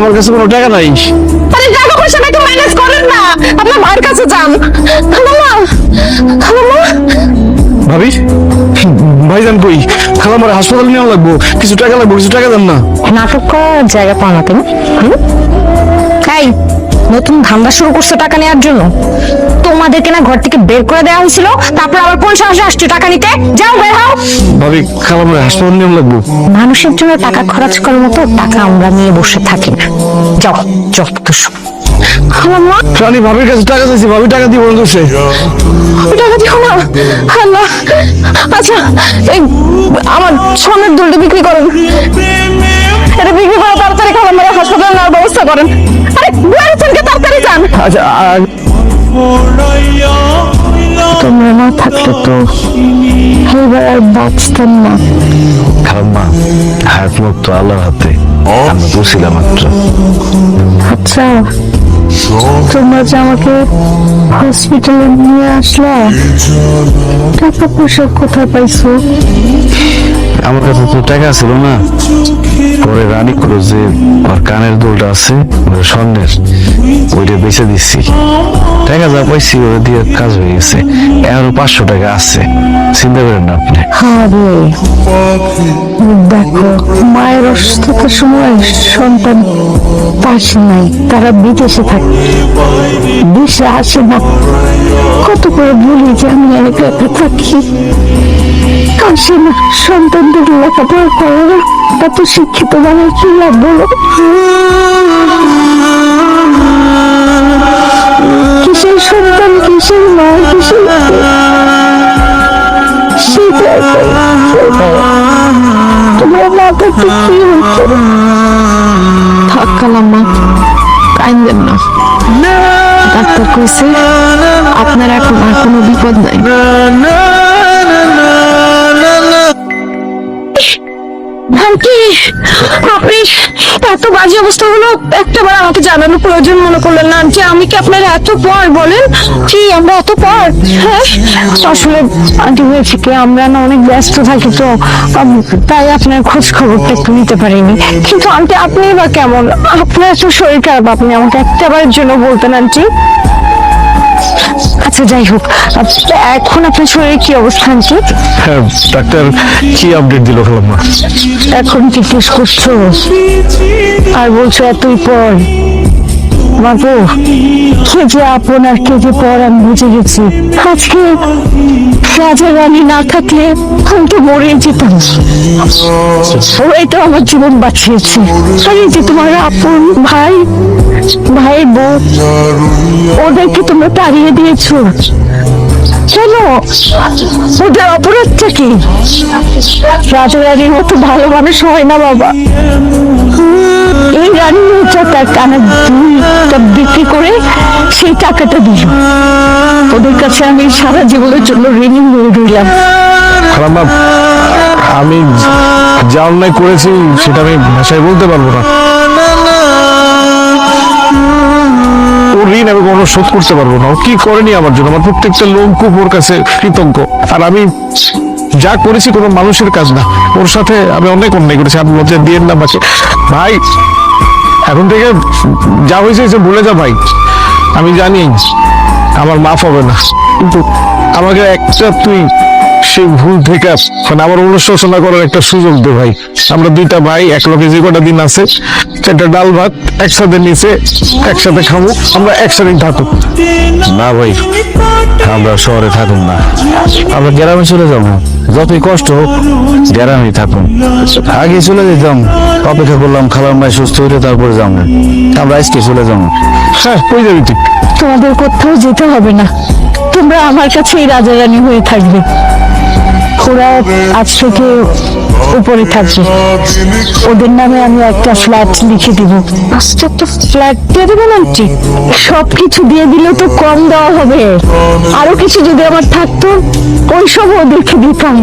আমার কাছে কোনো টাকা নাই। আরে টাকা পয়সা একটু ম্যানেজ করেন না। আপনার মায়ের কাছে যান। খালাম্মা খালাম্মা। ভাবি ভাইজান কই? খালা আমার হাসপাতালে নেওয়া লাগবো। কিছু টাকা লাগবো কিছু টাকা দেন না। নাটক করার জায়গা পাওয়া না তুমি? নতুন ধান্দা শুরু করছ টাকা নেওয়ার জন্য? তোমাদেরকে না ঘর থেকে বের করে দেওয়া হয়েছিল তারপর আবার কোন সাহসে আসছো টাকা নিতে? যাও বের হও। ভাবি আমার হাসপাতালে নেওয়া লাগবো। মানুষের জন্য টাকা খরচ করার মতো টাকা আমরা নিয়ে বসে থাকি। না যাও যত সব খালাম্মা রানী ভাবির কাছে টাকা চাইছি ভাবি টাকা দিব না করছে টাকা দিও না। আল্লাহ আচ্ছা এই আমার সোনার দুলটা বিক্রি করুন। এটা বিক্রি করে তাড়াতাড়ি খাবার মেরে হাসপাতালে নেওয়ার ব্যবস্থা করেন। আরে বুয়ারিসনকে তাড়াতাড়ি যান। আচ্ছা তোমরা না থাকলে তো এবার আর বাঁচতাম না। খালাম্মা হায়াত মুখ তো আল্লাহর হাতে। আমি বলছিলাম মাত্র। আচ্ছা তোমরা যে আমাকে হসপিটালে নিয়ে আসলা টাকা পয়সা কোথায় পাইছো? আমার কাছে তো টাকা ছিল না। পরে রানী করো যে ওর কানের দুলটা আছে স্বর্ণের। ওইটা বেঁচে দিচ্ছি টাকা যা পাইছি ওটা দিয়ে কাজ হয়ে গেছে। এগারো পাঁচশো টাকা আছে। চিন্তা করেন না আপনি। দেখো, মায়ের অসুস্থতার সময় সন্তান নাই, তারা বিদেশে থাকে। দেশে আসে না। কত করে বলি যে আমি একা থাকি। আসে না সন্তানদের লেখাপড়া করে এত শিক্ষিত মানে কি বলো? কিসের সন্তান, কিসের মা, কিসের কইছে, আপনার এখন আর কোনো বিপদ নাই। আপনি এত বাজে অবস্থা হলো আমাকে প্রয়োজন মনে করলেন না। আমি কি এত পর বলেন? কি, আমরা পর? হ্যাঁ? আসলে আন্টি কি, আমরা না অনেক ব্যস্ত থাকি তো তাই আপনার খোঁজ খবরটা একটু নিতে পারিনি। কিন্তু আন্টি, আপনি বা কেমন? আপনার এত শরীর খারাপ, আপনি আমাকে একটাবারের জন্য বলতেন, আন্টি। আচ্ছা যাই হোক। এখন আপনার শরীরে কি অবস্থা কি হ্যাঁ ডাক্তার কি আপডেট দিল খালাম্মা এখন কি জিজ্ঞেস করছ? আর বলছো এতই পর। বাবু কে যে আপন যে পর আমি বুঝে গেছি। আজকে রাজা রানী না থাকলে আমি তো মরে যেতাম। ওরাই তো আমার জীবন বাঁচিয়েছে। আর যে তোমার আপন ভাই, ভাইয়ের বউ, ওদেরকে তোমরা তাড়িয়ে দিয়েছ। কেন? ওদের অপরাধটা কি? রাজা রানীর মতো ভালো মানুষ হয় না বাবা। এই রানী হচ্ছে তার কানের দুলটা বিক্রি করে সেই টাকাটা দিল। ওদের কাছে আমি সারা জীবনের জন্য ঋণী হয়ে রইলাম। আমি যা অন্যায় করেছি সেটা আমি ভাষায় বলতে পারব না। ঋণ আমি কোনো শোধ করতে পারব না। ও কি করেনি আমার জন্য? আমার প্রত্যেকটা লোমকূপ ওর কাছে কৃতজ্ঞ। আর আমি যা করেছি কোনো মানুষের কাজ না। ওর সাথে আমি অনেক অন্যায় করেছি। আপনি লজ্জা দিয়ে না ভাই এখন থেকে যা হয়েছে সে ভুলে যা ভাই। আমি জানি আমার মাফ হবে না। কিন্তু আমাকে একটা তুই সেই ভুল থেকে মানে আমার অনুশোচনা করার একটা সুযোগ দে ভাই। আমরা দুইটা ভাই, এক লোকে যে কটা দিন আছে একটা ডাল ভাত একসাথে নিচে একসাথে খাব, আমরা একসাথে থাকুক। না ভাই, আমরা শহরে থাকুন না। আমরা গ্রামে চলে যাব। যতই কষ্ট হোক গ্রামে থাকুন। আগে চলে যেতাম অপেক্ষা করলাম খালাম ভাই সুস্থ হইলে তারপরে যাব আমরা আজকে চলে যাব। হ্যাঁ ওই যাবি তুই? তোমাদের কোথাও যেতে হবে না। তোমরা আমার কাছে এই রাজা রানী হয়ে থাকবে। ওরা আজ থেকে উপরে থাকবে ওদের নামে আমি একটা ফ্ল্যাট লিখে দিব। আজকে ফ্ল্যাট দিয়ে দেবেন আন্টি? সব কিছু দিয়ে দিলে তো কম দেওয়া হবে। আরও কিছু যদি আমার থাকতো ওইসব ওদেরকে দিতাম।